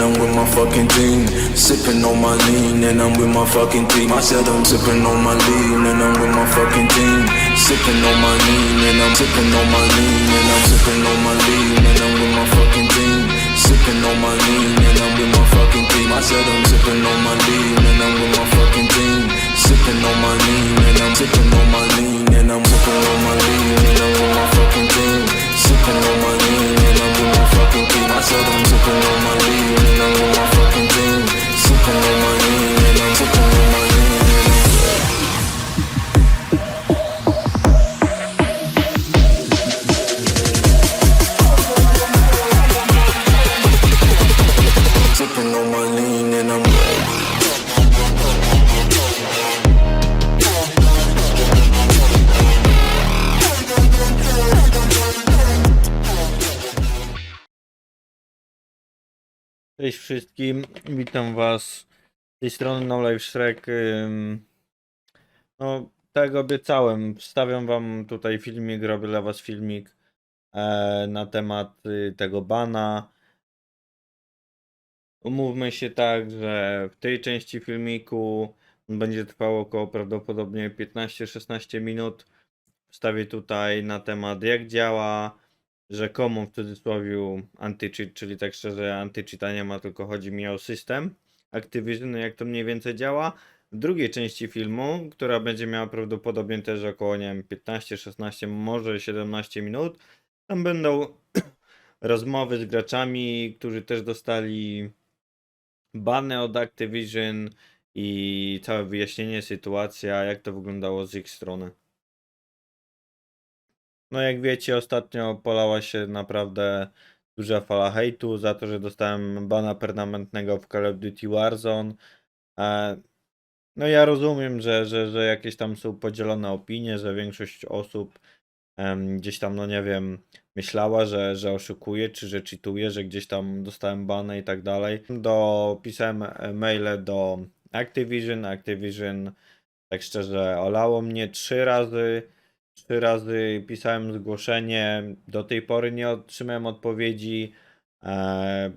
and I'm with my fucking team. Sipping on my lean and I'm with my fucking team. I said I'm sipping on my lean and I'm with my fucking team. Sipping on my lean and I'm sipping on my lean and I'm sipping on my lean and I'm with my fucking Cześć wszystkim, witam was z tej strony No Life Shrek. No, tak obiecałem, wstawiam wam tutaj filmik, robię dla was filmik e, na temat y, tego bana. Umówmy się tak, że w tej części filmiku będzie trwał około prawdopodobnie 15-16 minut. Wstawię tutaj na temat jak działa, rzekomą w cudzysłowie anti-cheat, czyli tak szczerze anti-cheata nie ma, tylko chodzi mi o system Activision, jak to mniej więcej działa. W drugiej części filmu, która będzie miała prawdopodobnie też około, nie wiem, 15, 16, może 17 minut, tam będą rozmowy z graczami, którzy też dostali bany od Activision i całe wyjaśnienie sytuacja, jak to wyglądało z ich strony. No jak wiecie, ostatnio polała się naprawdę duża fala hejtu za to, że dostałem bana permanentnego w Call of Duty Warzone. E, No ja rozumiem, że, że, że jakieś tam są podzielone opinie, że większość osób em, gdzieś tam, no nie wiem, myślała, że, że oszukuje, czy że cheatuje, że gdzieś tam dostałem bany i tak dalej. Do, pisałem e, maile do Activision, Activision tak szczerze olało mnie trzy razy. Trzy razy pisałem zgłoszenie, do tej pory nie otrzymałem odpowiedzi. E,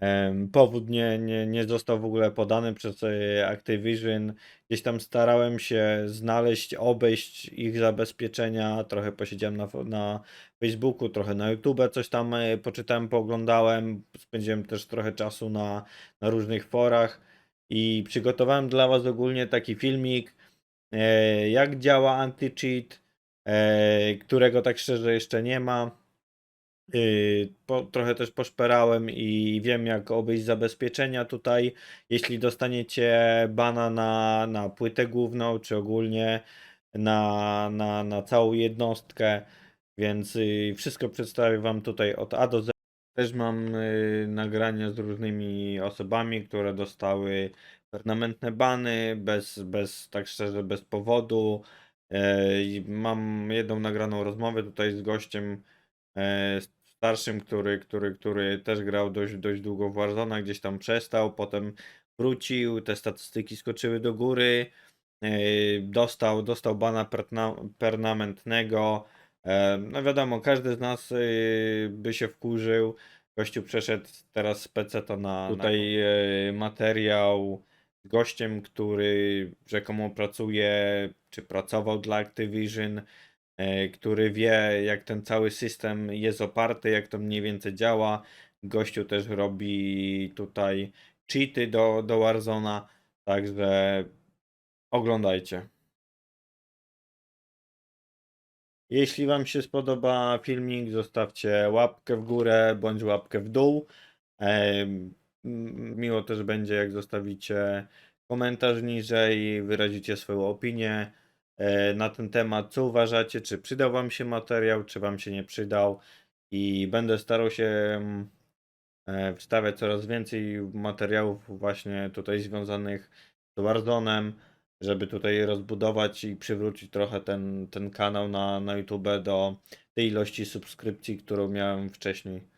em, powód nie, nie, nie został w ogóle podany przez e, Activision. Gdzieś tam starałem się znaleźć, obejść ich zabezpieczenia. Trochę posiedziałem na, na Facebooku, trochę na YouTube, coś tam e, poczytałem, pooglądałem. Spędziłem też trochę czasu na, na różnych forach i przygotowałem dla Was ogólnie taki filmik, e, jak działa anti-cheat e, którego tak szczerze jeszcze nie ma. Yy, po, trochę też poszperałem i wiem jak obejść zabezpieczenia tutaj. Jeśli dostaniecie bana na, na płytę główną, czy ogólnie na, na, na całą jednostkę, więc yy, wszystko przedstawię Wam tutaj od A do Z. Też mam yy, nagrania z różnymi osobami, które dostały permanentne bany, bez, bez tak szczerze, bez powodu. E, i Mam jedną nagraną rozmowę tutaj z gościem e, starszym, który, który, który też grał dość, dość długo w Warzone, gdzieś tam przestał, potem wrócił, te statystyki skoczyły do góry, e, dostał, dostał bana permanentnego. No wiadomo, każdy z nas by się wkurzył. Gościu przeszedł teraz z PC to na tutaj e, materiał z gościem, który rzekomo pracuje, czy pracował dla Activision, e, który wie, jak ten cały system jest oparty, jak to mniej więcej działa. Gościu też robi tutaj cheaty do, do Warzona, także oglądajcie. Jeśli Wam się spodoba filmik, zostawcie łapkę w górę bądź łapkę w dół. M- Miło też będzie, jak zostawicie komentarz niżej, wyrazicie swoją opinię e, na ten temat. Co uważacie, czy przydał Wam się materiał, czy Wam się nie przydał? I będę starał się mm, e, wstawiać coraz więcej materiałów właśnie tutaj związanych z Warzone'em, żeby tutaj rozbudować i przywrócić trochę ten, ten kanał na, na YouTube do tej ilości subskrypcji, którą miałem wcześniej.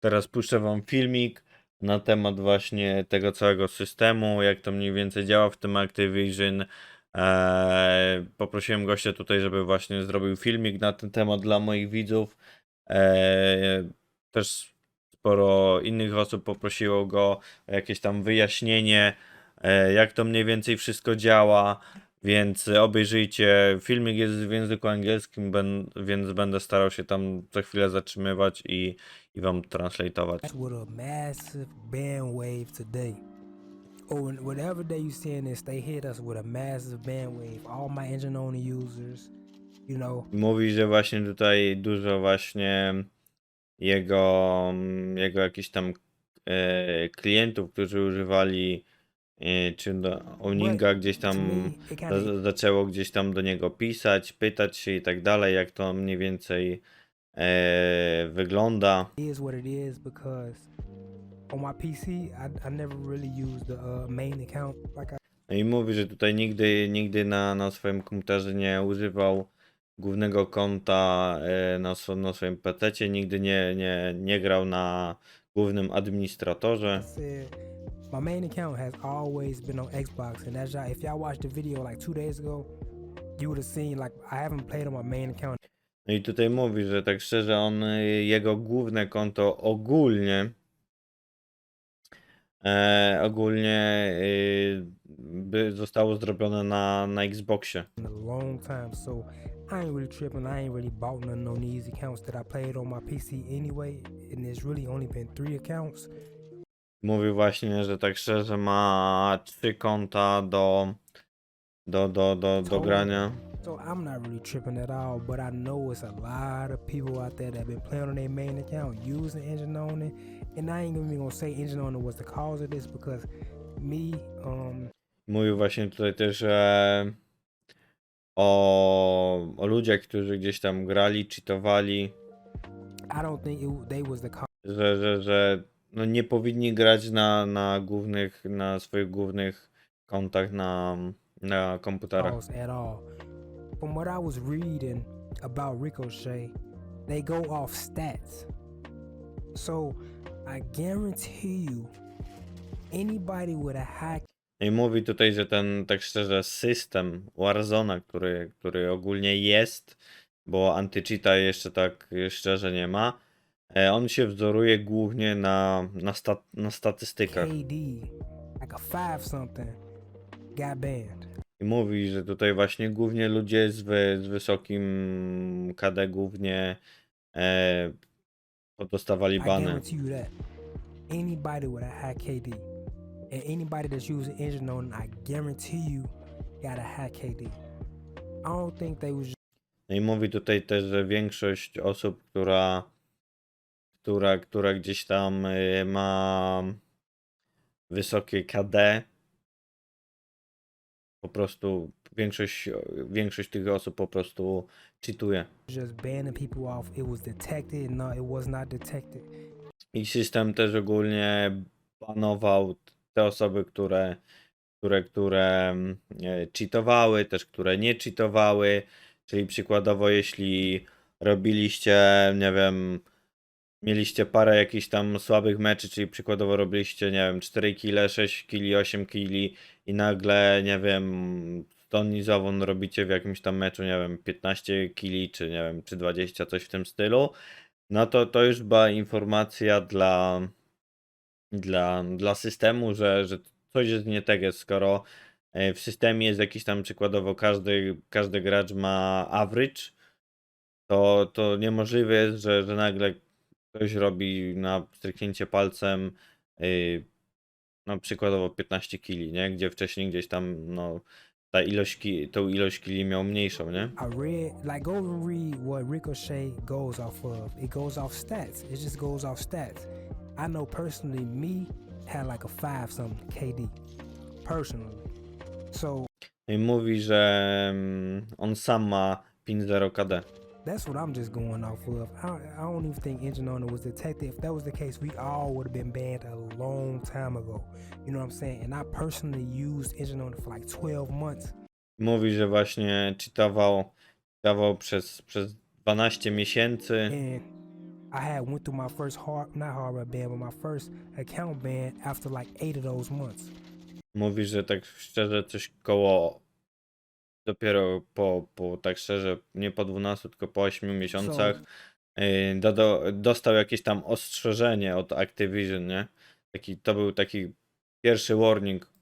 Teraz puszczę Wam filmik na temat właśnie tego całego systemu, jak to mniej więcej działa w tym Activision. E, poprosiłem gościa tutaj, żeby właśnie zrobił filmik na ten temat dla moich widzów. E, też sporo innych osób poprosiło go o jakieś tam wyjaśnienie, e, jak to mniej więcej wszystko działa. Więc obejrzyjcie. Filmik jest w języku angielskim, ben, więc będę starał się tam co chwilę zatrzymywać i, i wam translatować. with a massive bandwave today. Or when- whatever day you seeing this, they hit us with a massive. All my engine only users, you know, Mówi, że właśnie tutaj dużo właśnie jego, jego jakichś tam e, klientów, którzy używali czy do owninga gdzieś tam za- zaczęło gdzieś tam do niego pisać, pytać się i tak dalej, jak to mniej więcej e, wygląda. is what it is because on my PC, I, I never really used the uh, main account like I No i mówi, że tutaj nigdy, nigdy na, na swoim komputerze nie używał głównego konta e, na, swo- na swoim PC, nigdy nie, nie, nie grał na głównym administratorze. said. My main account has always been on Xbox, and as y'all, if y'all watched the video like two days ago, you would have seen like I haven't played on my main account No i tutaj mówi, że tak szczerze, on, y, jego główne konto ogólnie, e, ogólnie y, by zostało zrobione na, na Xboxie. in a long time, so I ain't really tripping. I ain't really bought none on these accounts that I played on my PC anyway, and there's really only been three accounts. Mówił właśnie, że tak szczerze ma trzy konta do, do, do, do, do grania. So I'm not really tripping at all, but I know it's a lot of people out there that have been playing on their main account using Engine Only, and I ain't even gonna say Engine Only was the cause of this because me, um, Mówił właśnie tutaj też że o, o ludziach, którzy gdzieś tam grali, cheatowali, I don't think it, they was the cause. że, że, że no nie powinni grać na, na głównych, na swoich głównych kontach na, na komputerach. at all. From what I was reading about Ricochet, they go off stats. So I guarantee you, anybody with a high I mówi tutaj, że ten, tak szczerze, system Warzona, który, który ogólnie jest, bo antycheata jeszcze tak szczerze nie ma, on się wzoruje głównie na, na, sta, na statystykach. I mówi, że tutaj właśnie głównie ludzie z, wy, z wysokim KD głównie e, dostawali bany. guarantee you that. Anybody with a high KD and anybody that's using engine on, I guarantee you got a high KD. I don't think they was No i mówi tutaj też, że większość osób, która, która, która gdzieś tam y, ma wysokie KD, po prostu większość, większość tych osób po prostu detected. No. I system też ogólnie banował te osoby, które, które, które mm, e, cheatowały, też które nie cheatowały. Czyli przykładowo, jeśli robiliście, nie wiem, mieliście parę jakichś tam słabych meczy, czyli przykładowo robiliście, nie wiem, 4 kile, 6 kili, 8 kili i nagle, nie wiem, tonizową robicie w jakimś tam meczu, nie wiem, 15 kili, czy nie wiem, czy 20, coś w tym stylu, no to to już była informacja dla, dla, dla systemu, że, że coś jest nie tak, jest, skoro e, w systemie jest jakiś tam przykładowo każdy, każdy gracz ma average, to, to niemożliwe jest, że, że nagle ktoś robi na stryknięcie palcem yy, no przykładowo 15 kili, nie? Gdzie wcześniej gdzieś tam no ta ilość ki, tą ilość kili miał mniejszą, nie? I read, like, go and read what Ricochet goes off of. It goes off stats. It just goes off stats. I know personally, me had like a five something KD. Personally. So I mówi, że mm, on sam ma 5.0 KD. That's what I'm just going off of. I, I don't even think Engine Owner was detected. If that was the case, we all would have been banned a long time ago. You know what I'm saying? And I personally used Engine Owner for like 12 months. Mówi, że właśnie cheatował, cheatował przez, przez 12 miesięcy. and I had went through my first hard not hardware ban, but my first account ban after like eight of those months. Mówi, że tak szczerze coś koło dopiero po, po tak szczerze, nie po 12, tylko po 8 miesiącach yy, do, do, dostał jakieś tam ostrzeżenie od Activision, nie? Taki, to był taki pierwszy warning.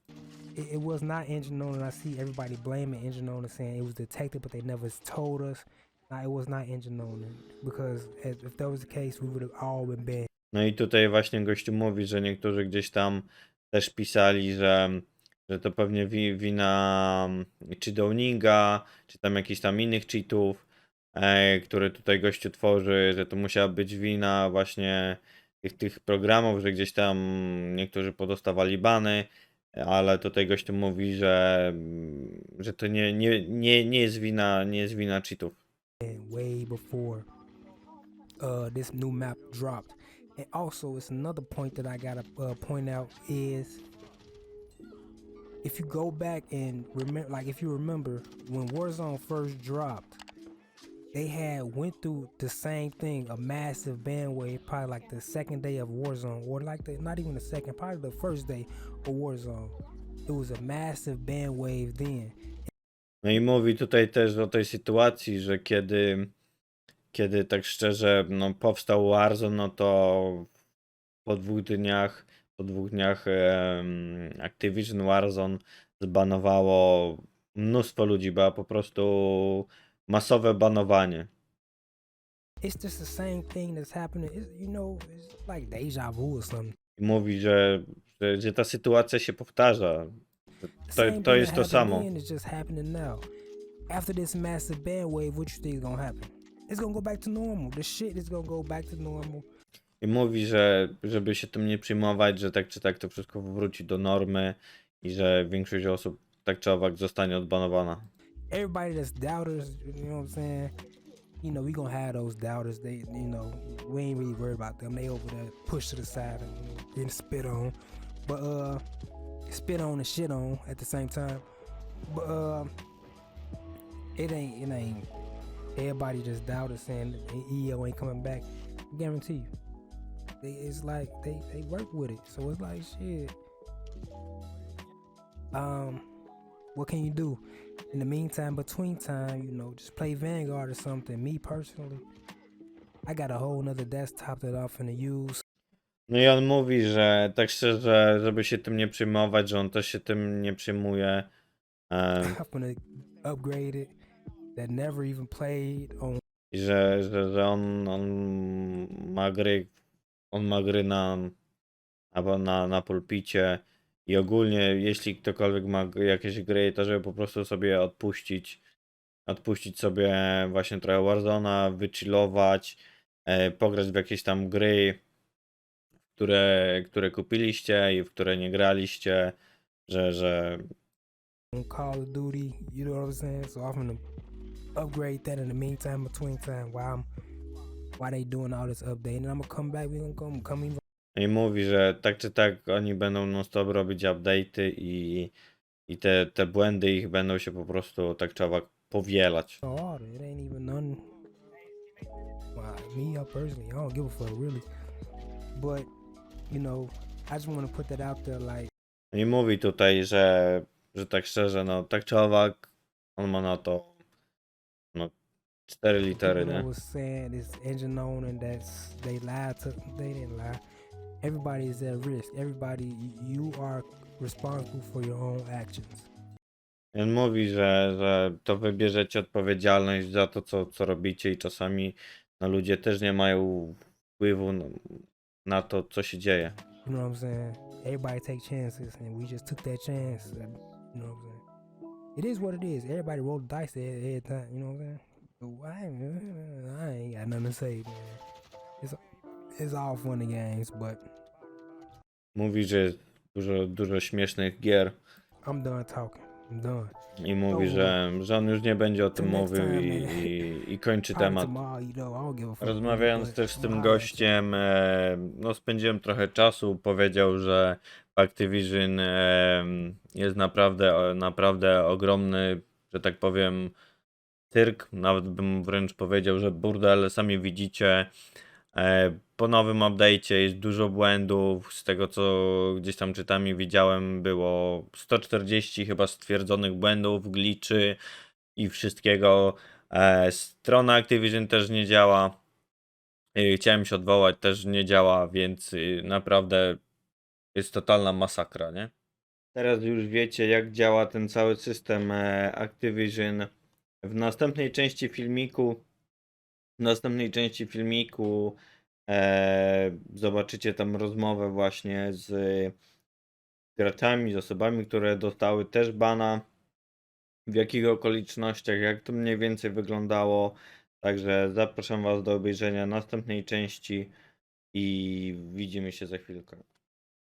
it, it was not engine and I see everybody blaming engine and saying it was detected, but they never told us. Nah, it was not engine on, because if that was the case, we would have all been banned. No i tutaj właśnie gościu mówi, że niektórzy gdzieś tam też pisali, że, że to pewnie wi- wina mm, czy Downinga, czy tam jakichś tam innych cheatów, e, które tutaj gościu tworzy, że to musiała być wina właśnie tych, tych programów, że gdzieś tam niektórzy podostawali bany, ale tutaj gościu mówi, że, mm, że to nie, nie, nie, nie jest wina, nie jest wina cheatów. way before uh, this new map dropped. And also, it's another point that I gotta uh, point out is if you go back and remember, like if you remember when Warzone first dropped, they had went through the same thing, a massive bandwave, probably like the second day of Warzone, or like the not even the second, probably the first day of Warzone. It was a massive bandwave then. No i mówi tutaj też o tej sytuacji, że kiedy, kiedy tak szczerze no, powstał Warzone, no to po dwóch dniach, po dwóch dniach Activision Warzone zbanowało mnóstwo ludzi, bo po prostu masowe banowanie. It's just the same thing that's happening. It's, you know, it's like deja vu or something. Mówi, że, że, że ta sytuacja się powtarza. To, to jest to samo. After this massive bandwave, what you think is gonna happen? It's gonna go back to normal. The shit is gonna go back to normal. I mówi, że żeby się tym nie przejmować, że tak czy tak to wszystko wróci do normy i że większość osób tak czy owak zostanie odbanowana. Everybody that's doubters, you know what I'm saying? You know, we gonna have those doubters. They, you know, we ain't really worried about them. They over there pushed to the side and getting spit on, but uh, spit on and shit on at the same time. But uh, it ain't, it ain't. Everybody just doubted saying EO ain't coming back. I guarantee you. They, it's like they they work with it, so it's like shit. Um, what can you do? In the meantime, between time, you know, just play Vanguard or something. Me personally, I got a whole nother desktop that I'm finna use. No i on mówi, że tak szczerze, żeby się tym nie przejmować, że on też się tym nie przejmuje. em, I'm finna upgrade it. That never even played on I że, że, że on, on ma gry, on ma gry na, albo na, na pulpicie i ogólnie jeśli ktokolwiek ma jakieś gry, to żeby po prostu sobie odpuścić, odpuścić sobie właśnie trochę Warzone'a, wychillować, e, pograć w jakieś tam gry, które, które kupiliście i w które nie graliście, że, że Call of Duty. You know what I'm saying? So I'm gonna upgrade that in the meantime, between time, while I'm while they doing all this updating. I'm gonna come back. We gonna come come even I mówi, że tak czy tak oni będą non stop robić update'y i, i te, te błędy ich będą się po prostu tak czy owak powielać. harder. It ain't even none. Well, me personally, I don't give a fuck really. But you know, I just want to put that out there. Like I mówi tutaj, że, że tak szczerze, no tak czy owak on ma na to cztery litery, nie? was saying it's engine on and that's they lied to. They didn't lie. Everybody is at risk. Everybody, you are responsible for your own actions. I on mówi, że, że to wybierzecie odpowiedzialność za to, co, co robicie i czasami no, ludzie też nie mają wpływu na, na to, co się dzieje. You know what I'm saying? Everybody take chances, and we just took that chance. You know what I'm saying? It is what it is. Everybody roll the dice every, every time. You know what I'm saying? So I ain't, got nothing to say, man. It's it's all fun and games, but Mówi, że jest dużo, dużo śmiesznych gier. I'm done talking. I'm done. I mówi, że, że on już nie będzie o tym mówił i, i, i kończy Probably temat. tomorrow, you know, I don't give a fuck. Rozmawiając but też z tym I'ma holler at you. gościem, e, no spędziłem trochę czasu. Powiedział, że Activision e, jest naprawdę, naprawdę ogromny, że tak powiem, cyrk. Nawet bym wręcz powiedział, że burdel. Sami widzicie. E, Po nowym update'cie jest dużo błędów. Z tego co gdzieś tam czytam i widziałem, było 140 chyba stwierdzonych błędów, gliczy. i wszystkiego. E, strona Activision też nie działa. Y, Chciałem się odwołać, też nie działa, więc y, naprawdę jest totalna masakra, nie? Teraz już wiecie, jak działa ten cały system e, Activision. W następnej części filmiku, w następnej części filmiku e, zobaczycie tam rozmowę właśnie z graczami, z osobami, które dostały też bana, w jakich okolicznościach, jak to mniej więcej wyglądało. Także zapraszam Was do obejrzenia następnej części i widzimy się za chwilkę.